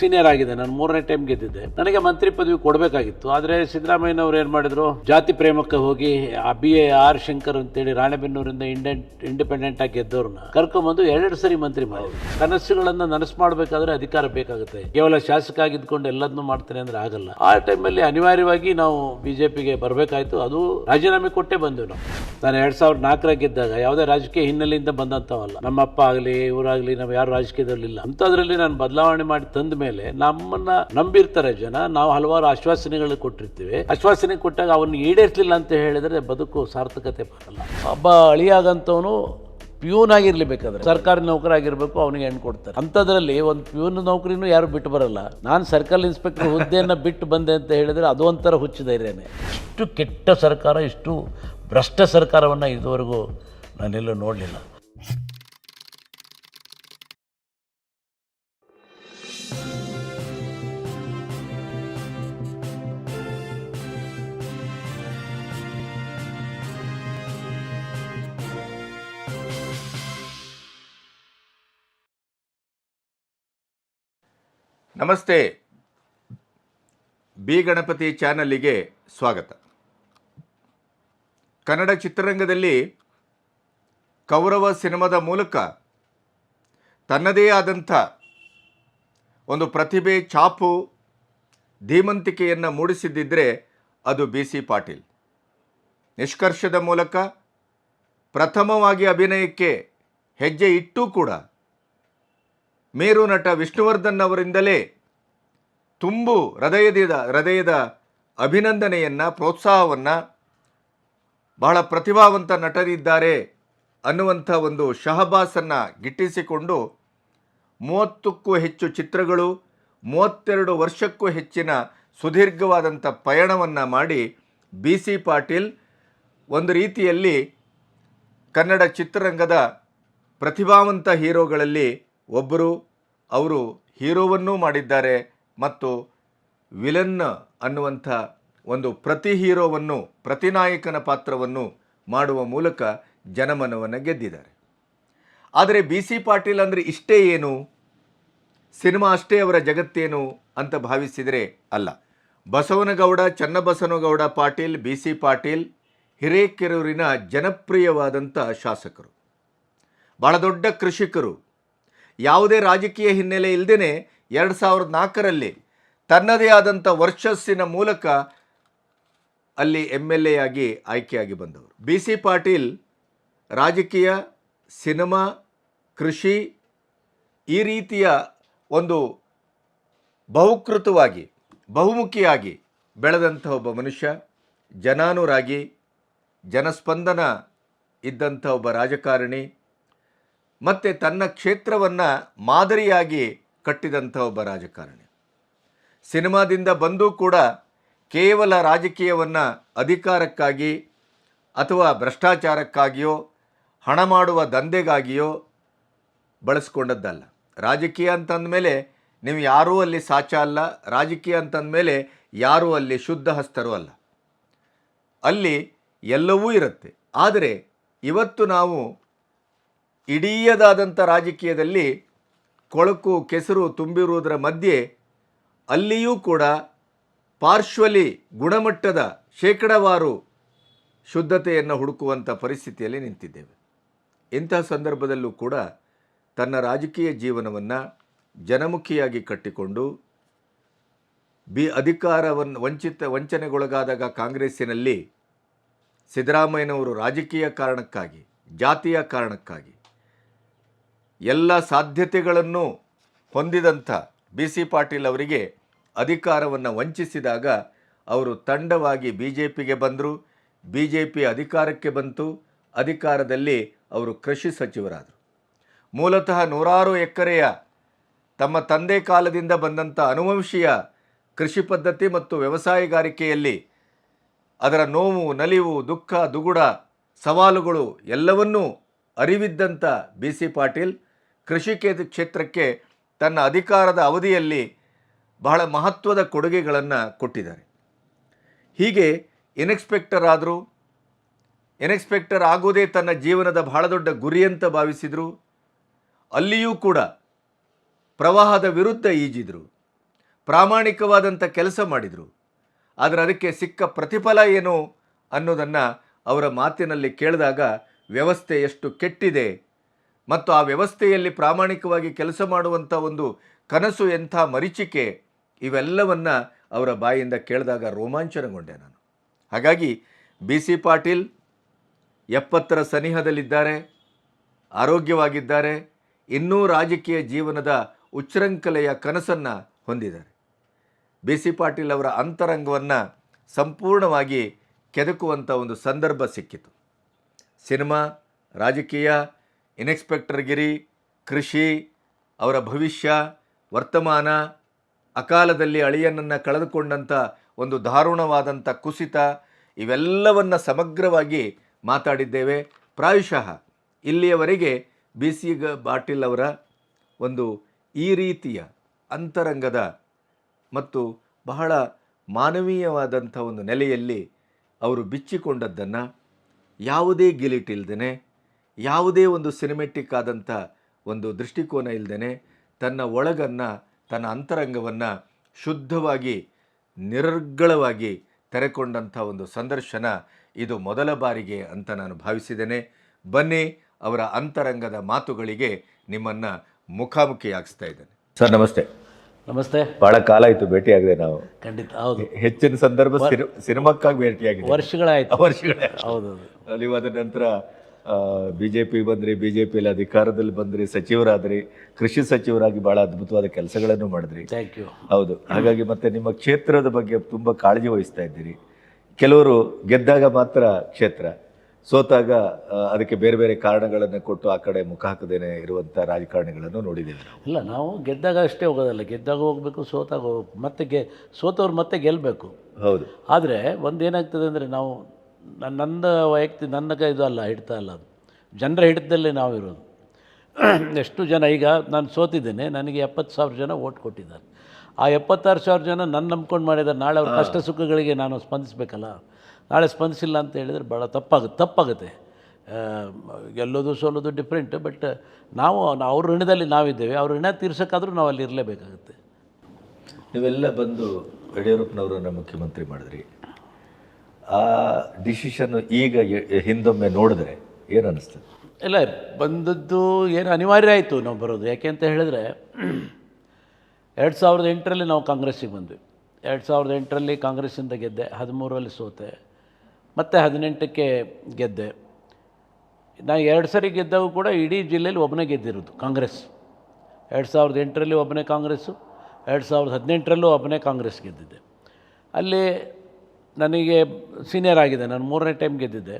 Senior ಆಗಿದೆ, ನಾನು ಮೂರನೇ ಟೈಮ್ ಗೆದ್ದಿದ್ದೆ. ನನಗೆ ಮಂತ್ರಿ ಪದವಿ ಕೊಡಬೇಕಾಗಿತ್ತು, ಆದರೆ ಸಿದ್ದರಾಮಯ್ಯನವರು ಏನು ಮಾಡಿದ್ರು? ಜಾತಿ ಪ್ರೇಮಕ್ಕೆ ಹೋಗಿ, ಆ ಬಿ ಎ ಆರ್ ಶಂಕರ್ ಅಂತೇಳಿ ರಾಣೆಬೆನ್ನೂರಿಂದ ಇಂಡೆಂಟ್ ಇಂಡಿಪೆಂಡೆಂಟ್ ಆಗಿ ಗೆದ್ದವ್ರನ್ನ ಕರ್ಕೊಂಬಂದು ಎರಡು ಸರಿ ಮಂತ್ರಿ ಮಾಡಿದ್ರು. ಕನಸುಗಳನ್ನು ನನಸು ಮಾಡಬೇಕಾದ್ರೆ ಅಧಿಕಾರ ಬೇಕಾಗುತ್ತೆ. ಕೇವಲ ಶಾಸಕ ಆಗಿದ್ಕೊಂಡು ಎಲ್ಲದನ್ನೂ ಮಾಡ್ತೇನೆ ಅಂದ್ರೆ ಆಗಲ್ಲ. ಆ ಟೈಮಲ್ಲಿ ಅನಿವಾರ್ಯವಾಗಿ ನಾವು ಬಿಜೆಪಿಗೆ ಬರಬೇಕಾಯ್ತು. ಅದು ರಾಜೀನಾಮೆ ಕೊಟ್ಟೆ ಬಂದೆವು ನಾವು. ನಾನು ಎರಡ್ ಸಾವಿರದ ನಾಲ್ಕರಾಗ ಗೆದ್ದಾಗ ಯಾವುದೇ ರಾಜಕೀಯ ಹಿನ್ನೆಲೆಯಿಂದ ಬಂದಂತವಲ್ಲ ನಮ್ಮ ಅಪ್ಪ ಆಗಲಿ, ಇವರಾಗಲಿ, ನಾವು ಯಾರು ರಾಜಕೀಯದಲ್ಲಿಲ್ಲ. ಅಂಥದ್ರಲ್ಲಿ ನಾನು ಬದಲಾವಣೆ ಮಾಡಿ ತಂದ ಮೇಲೆ ನಮ್ಮನ್ನ ನಂಬಿರ್ತಾರೆ ಜನ. ನಾವು ಹಲವಾರು ಆಶ್ವಾಸನೆಗಳು ಕೊಟ್ಟಿರ್ತೀವಿ. ಆಶ್ವಾಸನೆ ಕೊಟ್ಟಾಗ ಅವನ್ನ ಈಡೇರಿಸಲಿಲ್ಲ ಅಂತ ಹೇಳಿದ್ರೆ ಬದುಕು ಸಾರ್ಥಕತೆ ಬರಲ್ಲ. ಒಬ್ಬ ಅಳಿಯಾಗಂತವನು ಪ್ಯೂನ್ ಆಗಿರ್ಲೇಬೇಕಾದ್ರೆ. ಸರ್ಕಾರಿ ನೌಕರಾಗಿರ್ಬೇಕು ಅವನಿಗೆ ಹೆಣ್ಣು ಕೊಡ್ತಾರೆ. ಅಂಥದ್ರಲ್ಲಿ ಒಂದು ಪ್ಯೂನ್ ನೌಕರಿನೂ ಯಾರು ಬಿಟ್ಟು ಬರಲ್ಲ. ನಾನು ಸರ್ಕಲ್ ಇನ್ಸ್ಪೆಕ್ಟರ್ ಹುದ್ದೆಯನ್ನು ಬಿಟ್ಟು ಬಂದೆ ಅಂತ ಹೇಳಿದ್ರೆ ಅದು ಒಂಥರ ಹುಚ್ಚು ಧೈರ್ಯನೇ. ಇಷ್ಟು ಕೆಟ್ಟ ಸರ್ಕಾರ, ಇಷ್ಟು ಭ್ರಷ್ಟ ಸರ್ಕಾರವನ್ನು ಇದುವರೆಗೂ ನಾನೆಲ್ಲೂ ನೋಡಲಿಲ್ಲ. ನಮಸ್ತೆ. ಬಿ ಗಣಪತಿ ಚಾನಲ್ಲಿಗೆ ಸ್ವಾಗತ. ಕನ್ನಡ ಚಿತ್ರರಂಗದಲ್ಲಿ ಕೌರವ ಸಿನಿಮಾದ ಮೂಲಕ ತನ್ನದೇ ಆದಂಥ ಒಂದು ಪ್ರತಿಭೆ ಛಾಪು ಧೀಮಂತಿಕೆಯನ್ನು ಮೂಡಿಸಿದ್ದಿದ್ರೆ ಅದು ಬಿ ಸಿ ಪಾಟೀಲ್. ನಿಷ್ಕರ್ಷದ ಮೂಲಕ ಪ್ರಥಮವಾಗಿ ಅಭಿನಯಕ್ಕೆ ಹೆಜ್ಜೆ ಇಟ್ಟೂ ಕೂಡ ಮೇರು ನಟ ವಿಷ್ಣುವರ್ಧನ್ ಅವರಿಂದಲೇ ತುಂಬು ಹೃದಯದ ಹೃದಯದ ಅಭಿನಂದನೆಯನ್ನು, ಪ್ರೋತ್ಸಾಹವನ್ನು ಬಹಳ ಪ್ರತಿಭಾವಂತ ನಟರಿದ್ದಾರೆ ಅನ್ನುವಂಥ ಒಂದು ಶಹಬಾಸನ್ನು ಗಿಟ್ಟಿಸಿಕೊಂಡು ಮೂವತ್ತಕ್ಕೂ ಹೆಚ್ಚು ಚಿತ್ರಗಳು, ಮೂವತ್ತೆರಡು ವರ್ಷಕ್ಕೂ ಹೆಚ್ಚಿನ ಸುದೀರ್ಘವಾದಂಥ ಪಯಣವನ್ನು ಮಾಡಿ ಬಿ ಸಿ ಪಾಟೀಲ್ ಒಂದು ರೀತಿಯಲ್ಲಿ ಕನ್ನಡ ಚಿತ್ರರಂಗದ ಪ್ರತಿಭಾವಂತ ಹೀರೋಗಳಲ್ಲಿ ಒಬ್ಬರು ಅವರು ಹೀರೋವನ್ನೂ ಮಾಡಿದ್ದಾರೆ ಮತ್ತು ವಿಲನ್ ಅನ್ನುವಂಥ ಒಂದು ಪ್ರತಿ ಹೀರೋವನ್ನು ಪ್ರತಿನಾಯಕನ ಪಾತ್ರವನ್ನು ಮಾಡುವ ಮೂಲಕ ಜನಮನವನ್ನು ಗೆದ್ದಿದ್ದಾರೆ. ಆದರೆ ಬಿ ಸಿ ಪಾಟೀಲ್ ಅಂದರೆ ಇಷ್ಟೇ ಏನು? ಸಿನಿಮಾ ಅಷ್ಟೇ ಅವರ ಜಗತ್ತೇನು ಅಂತ ಭಾವಿಸಿದರೆ ಅಲ್ಲ. ಬಸವನಗೌಡ, ಚನ್ನಬಸವನಗೌಡ ಪಾಟೀಲ್, ಬಿ ಸಿ ಪಾಟೀಲ್, ಹಿರೇಕೆರೂರಿನ ಜನಪ್ರಿಯವಾದಂಥ ಶಾಸಕರು. ಬಹಳ ದೊಡ್ಡ ಕೃಷಿಕರು. ಯಾವುದೇ ರಾಜಕೀಯ ಹಿನ್ನೆಲೆ ಇಲ್ಲದೇ ಎರಡು ಸಾವಿರದ ನಾಲ್ಕರಲ್ಲಿ ತನ್ನದೇ ಆದಂಥ ವರ್ಚಸ್ಸಿನ ಮೂಲಕ ಅಲ್ಲಿ ಎಂ ಎಲ್ ಎ ಆಗಿ ಆಯ್ಕೆಯಾಗಿ ಬಂದವರು. ಬಿ ಸಿ ಪಾಟೀಲ್ ರಾಜಕೀಯ, ಸಿನಿಮಾ, ಕೃಷಿ ಈ ರೀತಿಯ ಒಂದು ಬಹುಕೃತವಾಗಿ, ಬಹುಮುಖಿಯಾಗಿ ಬೆಳೆದಂಥ ಒಬ್ಬ ಮನುಷ್ಯ, ಜನಾನುರಾಗಿ, ಜನಸ್ಪಂದನ ಇದ್ದಂಥ ಒಬ್ಬ ರಾಜಕಾರಣಿ ಮತ್ತು ತನ್ನ ಕ್ಷೇತ್ರವನ್ನು ಮಾದರಿಯಾಗಿ ಕಟ್ಟಿದಂಥ ಒಬ್ಬ ರಾಜಕಾರಣಿ. ಸಿನಿಮಾದಿಂದ ಬಂದೂ ಕೂಡ ಕೇವಲ ರಾಜಕೀಯವನ್ನು ಅಧಿಕಾರಕ್ಕಾಗಿ ಅಥವಾ ಭ್ರಷ್ಟಾಚಾರಕ್ಕಾಗಿಯೋ, ಹಣ ಮಾಡುವ ದಂಧೆಗಾಗಿಯೋ ಬಳಸ್ಕೊಂಡದ್ದಲ್ಲ. ರಾಜಕೀಯ ಅಂತಂದಮೇಲೆ ನೀವು ಯಾರೂ ಅಲ್ಲಿ ಸಾಚ ಅಲ್ಲ, ರಾಜಕೀಯ ಅಂತಂದಮೇಲೆ ಯಾರೂ ಅಲ್ಲಿ ಶುದ್ಧ ಹಸ್ತರು ಅಲ್ಲ. ಅಲ್ಲಿ ಎಲ್ಲವೂ ಇರುತ್ತೆ. ಆದರೆ ಇವತ್ತು ನಾವು ಇಡೀಯದಾದಂಥ ರಾಜಕೀಯದಲ್ಲಿ ಕೊಳಕು, ಕೆಸರು ತುಂಬಿರುವುದರ ಮಧ್ಯೆ ಅಲ್ಲಿಯೂ ಕೂಡ ಪಾರ್ಶ್ವಲಿ ಗುಣಮಟ್ಟದ ಶೇಕಡವಾರು ಶುದ್ಧತೆಯನ್ನು ಹುಡುಕುವಂಥ ಪರಿಸ್ಥಿತಿಯಲ್ಲಿ ನಿಂತಿದ್ದೇವೆ. ಇಂತಹ ಸಂದರ್ಭದಲ್ಲೂ ಕೂಡ ತನ್ನ ರಾಜಕೀಯ ಜೀವನವನ್ನು ಜನಮುಖಿಯಾಗಿ ಕಟ್ಟಿಕೊಂಡು ಬಿ ಅಧಿಕಾರವನ್ನು ವಂಚಿತ, ವಂಚನೆಗೊಳಗಾದಾಗ ಕಾಂಗ್ರೆಸ್ಸಿನಲ್ಲಿ ಸಿದ್ದರಾಮಯ್ಯನವರು ರಾಜಕೀಯ ಕಾರಣಕ್ಕಾಗಿ, ಜಾತಿಯ ಕಾರಣಕ್ಕಾಗಿ ಎಲ್ಲ ಸಾಧ್ಯತೆಗಳನ್ನು ಹೊಂದಿದಂಥ ಬಿ ಸಿ ಪಾಟೀಲ್ ಅವರಿಗೆ ಅಧಿಕಾರವನ್ನು ವಂಚಿಸಿದಾಗ ಅವರು ತಂಡವಾಗಿ ಬಿ ಜೆ ಪಿಗೆ ಬಂದರು ಬಿ ಜೆ ಪಿ ಅಧಿಕಾರಕ್ಕೆ ಬಂತು, ಅಧಿಕಾರದಲ್ಲಿ ಅವರು ಕೃಷಿ ಸಚಿವರಾದರು. ಮೂಲತಃ ನೂರಾರು ಎಕರೆಯ ತಮ್ಮ ತಂದೆ ಕಾಲದಿಂದ ಬಂದಂಥ ಅನುವಂಶೀಯ ಕೃಷಿ ಪದ್ಧತಿ ಮತ್ತು ವ್ಯವಸಾಯಗಾರಿಕೆಯಲ್ಲಿ ಅದರ ನೋವು, ನಲಿವು, ದುಃಖ, ದುಗುಡ, ಸವಾಲುಗಳು ಎಲ್ಲವನ್ನೂ ಅರಿವಿದ್ದಂಥ ಬಿ ಸಿ ಪಾಟೀಲ್ ಕೃಷಿ ಕ್ಷೇತ್ರಕ್ಕೆ ತನ್ನ ಅಧಿಕಾರದ ಅವಧಿಯಲ್ಲಿ ಬಹಳ ಮಹತ್ವದ ಕೊಡುಗೆಗಳನ್ನು ಕೊಟ್ಟಿದ್ದಾರೆ. ಹೀಗೆ ಇನ್ಎಕ್ಸ್ಪೆಕ್ಟರ್ ಆದರು ಇನ್ಎಕ್ಸ್ಪೆಕ್ಟರ್ ಆಗೋದೇ ತನ್ನ ಜೀವನದ ಬಹಳ ದೊಡ್ಡ ಗುರಿ ಅಂತ ಭಾವಿಸಿದರು, ಅಲ್ಲಿಯೂ ಕೂಡ ಪ್ರವಾಹದ ವಿರುದ್ಧ ಈಜಿದರು ಪ್ರಾಮಾಣಿಕವಾದಂಥ ಕೆಲಸ ಮಾಡಿದರು. ಆದರೆ ಅದಕ್ಕೆ ಸಿಕ್ಕ ಪ್ರತಿಫಲ ಏನು ಅನ್ನೋದನ್ನು ಅವರ ಮಾತಿನಲ್ಲಿ ಕೇಳಿದಾಗ ವ್ಯವಸ್ಥೆ ಎಷ್ಟು ಕೆಟ್ಟಿದೆ ಮತ್ತು ಆ ವ್ಯವಸ್ಥೆಯಲ್ಲಿ ಪ್ರಾಮಾಣಿಕವಾಗಿ ಕೆಲಸ ಮಾಡುವಂಥ ಒಂದು ಕನಸು, ಎಂಥ ಮರೀಚಿಕೆ, ಇವೆಲ್ಲವನ್ನು ಅವರ ಬಾಯಿಂದ ಕೇಳಿದಾಗ ರೋಮಾಂಚನಗೊಂಡೆ ನಾನು. ಹಾಗಾಗಿ ಬಿ ಸಿ ಪಾಟೀಲ್ ಎಪ್ಪತ್ತರ ಸನಿಹದಲ್ಲಿದ್ದಾರೆ, ಆರೋಗ್ಯವಾಗಿದ್ದಾರೆ, ಇನ್ನೂ ರಾಜಕೀಯ ಜೀವನದ ಉಚ್ಚೃಂಖಲೆಯ ಕನಸನ್ನು ಹೊಂದಿದ್ದಾರೆ. ಬಿ ಸಿ ಪಾಟೀಲ್ ಅವರ ಅಂತರಂಗವನ್ನು ಸಂಪೂರ್ಣವಾಗಿ ಕೆದಕುವಂಥ ಒಂದು ಸಂದರ್ಭ ಸಿಕ್ಕಿತು. ಸಿನಿಮಾ, ರಾಜಕೀಯ ಇನ್ಸ್ಪೆಕ್ಟರ್ ಗಿರಿ ಕೃಷಿ, ಅವರ ಭವಿಷ್ಯ, ವರ್ತಮಾನ, ಅಕಾಲದಲ್ಲಿ ಅಳಿಯನನ್ನು ಕಳೆದುಕೊಂಡಂಥ ಒಂದು ದಾರುಣವಾದಂಥ ಕುಸಿತ, ಇವೆಲ್ಲವನ್ನು ಸಮಗ್ರವಾಗಿ ಮಾತಾಡಿದ್ದೇವೆ. ಪ್ರಾಯಶಃ ಇಲ್ಲಿಯವರೆಗೆ ಬಿ ಸಿ ಗ ಪಾಟೀಲ್ ಅವರ ಒಂದು ಈ ರೀತಿಯ ಅಂತರಂಗದ ಮತ್ತು ಬಹಳ ಮಾನವೀಯವಾದಂಥ ಒಂದು ನೆಲೆಯಲ್ಲಿ ಅವರು ಬಿಚ್ಚಿಕೊಂಡದ್ದನ್ನು ಯಾವುದೇ ಗಿಲಿಟ್ ಇಲ್ದೇ ಯಾವುದೇ ಒಂದು ಸಿನಿಮೆಟಿಕ್ ಆದಂಥ ಒಂದು ದೃಷ್ಟಿಕೋನ ಇಲ್ಲದೇ ತನ್ನ ಒಳಗನ್ನು ತನ್ನ ಅಂತರಂಗವನ್ನು ಶುದ್ಧವಾಗಿ ನಿರರ್ಗಳವಾಗಿ ತೆರೆಕೊಂಡಂಥ ಒಂದು ಸಂದರ್ಶನ ಇದು ಮೊದಲ ಬಾರಿಗೆ ಅಂತ ನಾನು ಭಾವಿಸಿದ್ದೇನೆ. ಬನ್ನಿ ಅವರ ಅಂತರಂಗದ ಮಾತುಗಳಿಗೆ ನಿಮ್ಮನ್ನು ಮುಖಾಮುಖಿಯಾಗಿಸ್ತಾ ಇದ್ದೇನೆ. ಸರ್ ನಮಸ್ತೆ. ನಮಸ್ತೆ. ಬಹಳ ಕಾಲ ಆಯಿತು ಭೇಟಿಯಾಗಿದೆ ನಾವು. ಖಂಡಿತ ಹೌದು. ಹೆಚ್ಚಿನ ಸಂದರ್ಭ ಸಿನಿ- ಸಿನಿಮಾಕ್ಕಾಗಿ ಭೇಟಿಯಾಗಿದೆ ವರ್ಷಗಳಾಯ್ತು. ವರ್ಷಗಳೇ ಹೌದು ನೀವು ಅಲ್ಲಿವಾದ ನಂತರ ಬಿ ಜೆ ಪಿ ಬಂದ್ರಿ ಬಿ ಜೆ ಪಿಯಲ್ಲಿ ಅಧಿಕಾರದಲ್ಲಿ ಬಂದ್ರಿ ಸಚಿವರಾದ್ರಿ ಕೃಷಿ ಸಚಿವರಾಗಿ ಬಹಳ ಅದ್ಭುತವಾದ ಕೆಲಸಗಳನ್ನು ಮಾಡಿದ್ರಿ. ಥ್ಯಾಂಕ್ ಯು ಹೌದು. ಹಾಗಾಗಿ ಮತ್ತೆ ನಿಮ್ಮ ಕ್ಷೇತ್ರದ ಬಗ್ಗೆ ತುಂಬ ಕಾಳಜಿ ವಹಿಸ್ತಾ ಇದ್ದೀರಿ. ಕೆಲವರು ಗೆದ್ದಾಗ ಮಾತ್ರ ಕ್ಷೇತ್ರ ಸೋತಾಗ ಅದಕ್ಕೆ ಬೇರೆ ಬೇರೆ ಕಾರಣಗಳನ್ನು ಕೊಟ್ಟು ಆ ಕಡೆ ಮುಖ ಹಾಕದೇನೆ ಇರುವಂಥ ರಾಜಕಾರಣಿಗಳನ್ನು ನೋಡಿದ್ದೇವೆ ಇಲ್ಲ ನಾವು ಗೆದ್ದಾಗ ಅಷ್ಟೇ ಹೋಗೋದಲ್ಲ. ಗೆದ್ದಾಗ ಹೋಗಬೇಕು ಸೋತಾಗ ಹೋಗ್ಬೇಕು. ಮತ್ತೆ ಗೆ ಸೋತವ್ರು ಮತ್ತೆ ಗೆಲ್ಲಬೇಕು ಹೌದು. ಆದರೆ ಒಂದು ಏನಾಗ್ತದೆ ಅಂದರೆ ನಾವು ನನ್ನ ನನ್ನ ವೈಯಕ್ತಿಕ ನನ್ನ ಕೈ ಇದು ಅಲ್ಲ ಹಿಡ್ತಾ ಅಲ್ಲ ಅದು. ಜನರ ಹಿಡಿತದಲ್ಲೇ ನಾವಿರೋದು ಇರೋದು. ಎಷ್ಟು ಜನ ಈಗ ನಾನು ಸೋತಿದ್ದೇನೆ ನನಗೆ ಎಪ್ಪತ್ತು ಸಾವಿರ ಜನ ಓಟ್ ಕೊಟ್ಟಿದ್ದಾರೆ. ಆ ಎಪ್ಪತ್ತಾರು ಸಾವಿರ ಜನ ನನ್ನ ನಂಬ್ಕೊಂಡು ಮಾಡಿದ್ದಾರೆ ನಾಳೆ ಅವ್ರ ಕಷ್ಟ ಸುಖಗಳಿಗೆ ನಾನು ಸ್ಪಂದಿಸಬೇಕಲ್ಲ? ನಾಳೆ ಸ್ಪಂದಿಸಿಲ್ಲ ಅಂತ ಹೇಳಿದರೆ ಭಾಳ ತಪ್ಪಾಗುತ್ತೆ. ತಪ್ಪಾಗುತ್ತೆ ಗೆಲ್ಲೋದು ಸೋಲೋದು ಡಿಫ್ರೆಂಟ್ ಬಟ್ ನಾವು ನಾವು ಅವ್ರ ಋಣದಲ್ಲಿ ನಾವಿದ್ದೇವೆ. ಅವ್ರ ಋಣ ತೀರ್ಸೋಕ್ಕಾದರೂ ನಾವು ಅಲ್ಲಿ ಇರಲೇಬೇಕಾಗುತ್ತೆ. ನೀವೆಲ್ಲ ಬಂದು ಯಡಿಯೂರಪ್ಪನವರನ್ನು ಮುಖ್ಯಮಂತ್ರಿ ಮಾಡಿದ್ರಿ. ಆ ಡಿಸಿಷನ್ ಈಗ ಹಿಂದೊಮ್ಮೆ ನೋಡಿದ್ರೆ ಏನು ಅನಿಸ್ತದೆ? ಇಲ್ಲ ಬಂದದ್ದು ಏನು ಅನಿವಾರ್ಯ ಆಯಿತು ನಾವು ಬರೋದು. ಯಾಕೆ ಅಂತ ಹೇಳಿದ್ರೆ, ಎರಡು ಸಾವಿರದ ಎಂಟರಲ್ಲಿ ನಾವು ಕಾಂಗ್ರೆಸ್ಸಿಗೆ ಬಂದ್ವಿ. ಎರಡು ಸಾವಿರದ ಎಂಟರಲ್ಲಿ ಕಾಂಗ್ರೆಸ್ಸಿಂದ ಗೆದ್ದೆ, ಹದಿಮೂರರಲ್ಲಿ ಸೋತೆ, ಮತ್ತು ಹದಿನೆಂಟಕ್ಕೆ ಗೆದ್ದೆ. ನಾನು ಎರಡು ಸರಿ ಗೆದ್ದಾಗ ಕೂಡ ಇಡೀ ಜಿಲ್ಲೆಯಲ್ಲಿ ಒಬ್ಬನೇ ಗೆದ್ದಿರೋದು, ಕಾಂಗ್ರೆಸ್. ಎರಡು ಸಾವಿರದ ಎಂಟರಲ್ಲಿ ಒಬ್ಬನೇ ಕಾಂಗ್ರೆಸ್ಸು, ಎರಡು ಸಾವಿರದ ಹದಿನೆಂಟರಲ್ಲೂ ಒಬ್ಬನೇ ಕಾಂಗ್ರೆಸ್ ಗೆದ್ದಿದ್ದೆ. ಅಲ್ಲಿ ನನಗೆ ಸೀನಿಯರ್ ಆಗಿದೆ ನಾನು ಮೂರನೇ ಟೈಮ್ ಗೆದ್ದಿದ್ದೆ.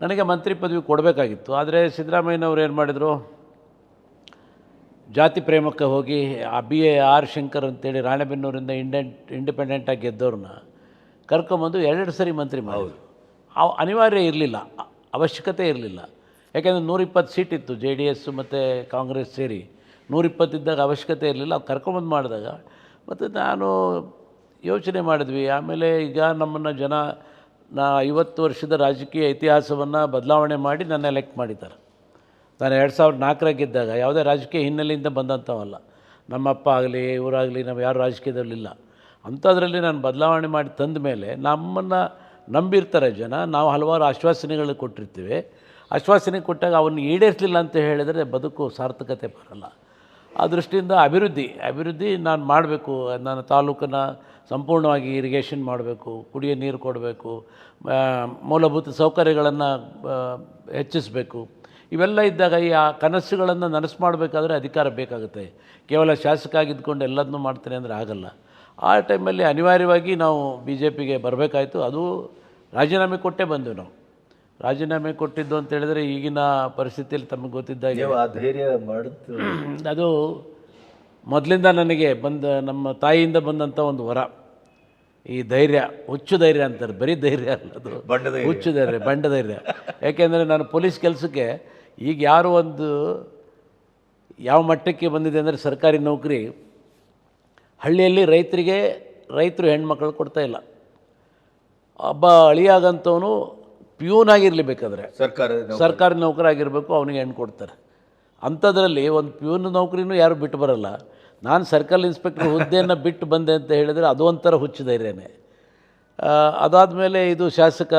ನನಗೆ ಮಂತ್ರಿ ಪದವಿ ಕೊಡಬೇಕಾಗಿತ್ತು ಆದರೆ ಸಿದ್ದರಾಮಯ್ಯನವ್ರು ಏನು ಮಾಡಿದರು? ಜಾತಿ ಪ್ರೇಮಕ್ಕೆ ಹೋಗಿ ಆ ಬಿ ಎ ಆರ್ ಶಂಕರ್ ಅಂತೇಳಿ ರಾಣೆಬೆನ್ನೂರಿಂದ ಇಂಡೆಂಟ್ ಇಂಡಿಪೆಂಡೆಂಟಾಗಿ ಗೆದ್ದವ್ರನ್ನ ಕರ್ಕೊಂಬಂದು ಎರಡು ಸರಿ ಮಂತ್ರಿ ಮಾಡಿದ್ರು. ಅವು ಅನಿವಾರ್ಯ ಇರಲಿಲ್ಲ ಅವಶ್ಯಕತೆ ಇರಲಿಲ್ಲ. ಯಾಕೆಂದರೆ ನೂರಿಪ್ಪತ್ತು ಸೀಟ್ ಇತ್ತು ಜೆ ಡಿ ಎಸ್ ಮತ್ತು ಕಾಂಗ್ರೆಸ್ ಸೇರಿ. ನೂರಿಪ್ಪತ್ತಿದ್ದಾಗ ಅವಶ್ಯಕತೆ ಇರಲಿಲ್ಲ ಅವು ಕರ್ಕೊಂಬಂದು ಮಾಡಿದಾಗ. ಮತ್ತು ನಾನು ಯೋಚನೆ ಮಾಡಿದ್ವಿ. ಆಮೇಲೆ ಈಗ ನಮ್ಮನ್ನು ಜನ, ನಾ ಐವತ್ತು ವರ್ಷದ ರಾಜಕೀಯ ಇತಿಹಾಸವನ್ನು ಬದಲಾವಣೆ ಮಾಡಿ ನನ್ನ ಎಲೆಕ್ಟ್ ಮಾಡಿದ್ದಾರೆ. ನಾನು ಎರಡು ಸಾವಿರದ ನಾಲ್ಕರಾಗಿದ್ದಾಗ ಯಾವುದೇ ರಾಜಕೀಯ ಹಿನ್ನೆಲೆಯಿಂದ ಬಂದಂಥವಲ್ಲ. ನಮ್ಮಪ್ಪ ಆಗಲಿ, ಇವರಾಗಲಿ, ನಾವು ಯಾರು ರಾಜಕೀಯದಲ್ಲಿಲ್ಲ ಅಂಥದ್ರಲ್ಲಿ ನಾನು ಬದಲಾವಣೆ ಮಾಡಿ ತಂದ ಮೇಲೆ ನಮ್ಮನ್ನು ನಂಬಿರ್ತಾರೆ ಜನ. ನಾವು ಹಲವಾರು ಆಶ್ವಾಸನೆಗಳು ಕೊಟ್ಟಿರ್ತೀವಿ. ಆಶ್ವಾಸನೆ ಕೊಟ್ಟಾಗ ಅವನ್ನ ಈಡೇರಿಸಲಿಲ್ಲ ಅಂತ ಹೇಳಿದರೆ ಬದುಕು ಸಾರ್ಥಕತೆ ಬರಲ್ಲ. ಆ ದೃಷ್ಟಿಯಿಂದ ಅಭಿವೃದ್ಧಿ ಅಭಿವೃದ್ಧಿ ನಾನು ಮಾಡಬೇಕು, ನನ್ನ ತಾಲೂಕನ್ನು ಸಂಪೂರ್ಣವಾಗಿ ಇರಿಗೇಷನ್ ಮಾಡಬೇಕು, ಕುಡಿಯೋ ನೀರು ಕೊಡಬೇಕು ಮೂಲಭೂತ ಸೌಕರ್ಯಗಳನ್ನು ಹೆಚ್ಚಿಸಬೇಕು. ಇವೆಲ್ಲ ಇದ್ದಾಗ ಈ ಆ ಕನಸುಗಳನ್ನು ನನಸು ಮಾಡಬೇಕಾದ್ರೆ ಅಧಿಕಾರ ಬೇಕಾಗುತ್ತೆ. ಕೇವಲ ಶಾಸಕ ಆಗಿದ್ದುಕೊಂಡು ಎಲ್ಲದನ್ನೂ ಮಾಡ್ತೇನೆ ಅಂದರೆ ಆಗಲ್ಲ. ಆ ಟೈಮಲ್ಲಿ ಅನಿವಾರ್ಯವಾಗಿ ನಾವು ಬಿ ಜೆ ಪಿಗೆ ಬರಬೇಕಾಯಿತು. ಅದು ರಾಜೀನಾಮೆ ಕೊಟ್ಟೇ ಬಂದೆವು ನಾವು. ರಾಜೀನಾಮೆ ಕೊಟ್ಟಿದ್ದು ಅಂತ ಹೇಳಿದ್ರೆ ಈಗಿನ ಪರಿಸ್ಥಿತಿಯಲ್ಲಿ ತಮಗೆ ಗೊತ್ತಿದ್ದಾಗೆ ಆ ಧೈರ್ಯ ಮಾಡುತ್ತೆ ಅದು ಮೊದಲಿಂದ ನನಗೆ ಬಂದ ನಮ್ಮ ತಾಯಿಯಿಂದ ಬಂದಂಥ ಒಂದು ವರ. ಈ ಧೈರ್ಯ ಹುಚ್ಚು ಧೈರ್ಯ ಅಂತಾರೆ ಬರೀ ಧೈರ್ಯ ಅಲ್ಲ ಅದು. ಬಂಡ. ಹುಚ್ಚು ಧೈರ್ಯ ಬಂಡ ಧೈರ್ಯ. ಯಾಕೆಂದರೆ ನಾನು ಪೊಲೀಸ್ ಕೆಲಸಕ್ಕೆ ಈಗ ಯಾರು ಒಂದು ಯಾವ ಮಟ್ಟಕ್ಕೆ ಬಂದಿದೆ ಅಂದರೆ ಸರ್ಕಾರಿ ನೌಕರಿ ಹಳ್ಳಿಯಲ್ಲಿ ರೈತರಿಗೆ ರೈತರು ಹೆಣ್ಮಕ್ಳು ಕೊಡ್ತಾ ಇಲ್ಲ. ಒಬ್ಬ ಅಳಿಯಾಗಂಥವನು ಪ್ಯೂನ್ ಆಗಿರಲಿ ಬೇಕಾದ್ರೆ ಸರ್ಕಾರ ಸರ್ಕಾರಿ ನೌಕರಾಗಿರಬೇಕು ಅವನಿಗೆ ಹೆಣ್ಣು ಕೊಡ್ತಾರೆ. ಅಂಥದ್ರಲ್ಲಿ ಒಂದು ಪ್ಯೂನ್ ನೌಕರಿನೂ ಯಾರು ಬಿಟ್ಟು ಬರಲ್ಲ. ನಾನು ಸರ್ಕಲ್ ಇನ್ಸ್ಪೆಕ್ಟರ್ ಹುದ್ದೆಯನ್ನು ಬಿಟ್ಟು ಬಂದೆ ಅಂತ ಹೇಳಿದರೆ ಅದು ಒಂಥರ ಹುಚ್ಚು ಧೈರ್ಯನೇ. ಅದಾದಮೇಲೆ ಇದು ಶಾಸಕ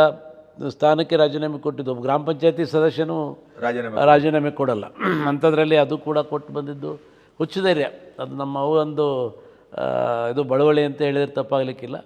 ಸ್ಥಾನಕ್ಕೆ ರಾಜೀನಾಮೆ ಕೊಟ್ಟಿದ್ದು ಗ್ರಾಮ ಪಂಚಾಯತಿ ಸದಸ್ಯನೂ ರಾಜೀನಾಮೆ ರಾಜೀನಾಮೆ ಕೊಡಲ್ಲ. ಅಂಥದ್ರಲ್ಲಿ ಅದು ಕೂಡ ಕೊಟ್ಟು ಬಂದಿದ್ದು ಹುಚ್ಚು ಧೈರ್ಯ. ಅದು ನಮ್ಮ ಒಂದು ಇದು ಬಳುವಳಿ ಅಂತ ಹೇಳಿದರೆ ತಪ್ಪಾಗಲಿಕ್ಕಿಲ್ಲ.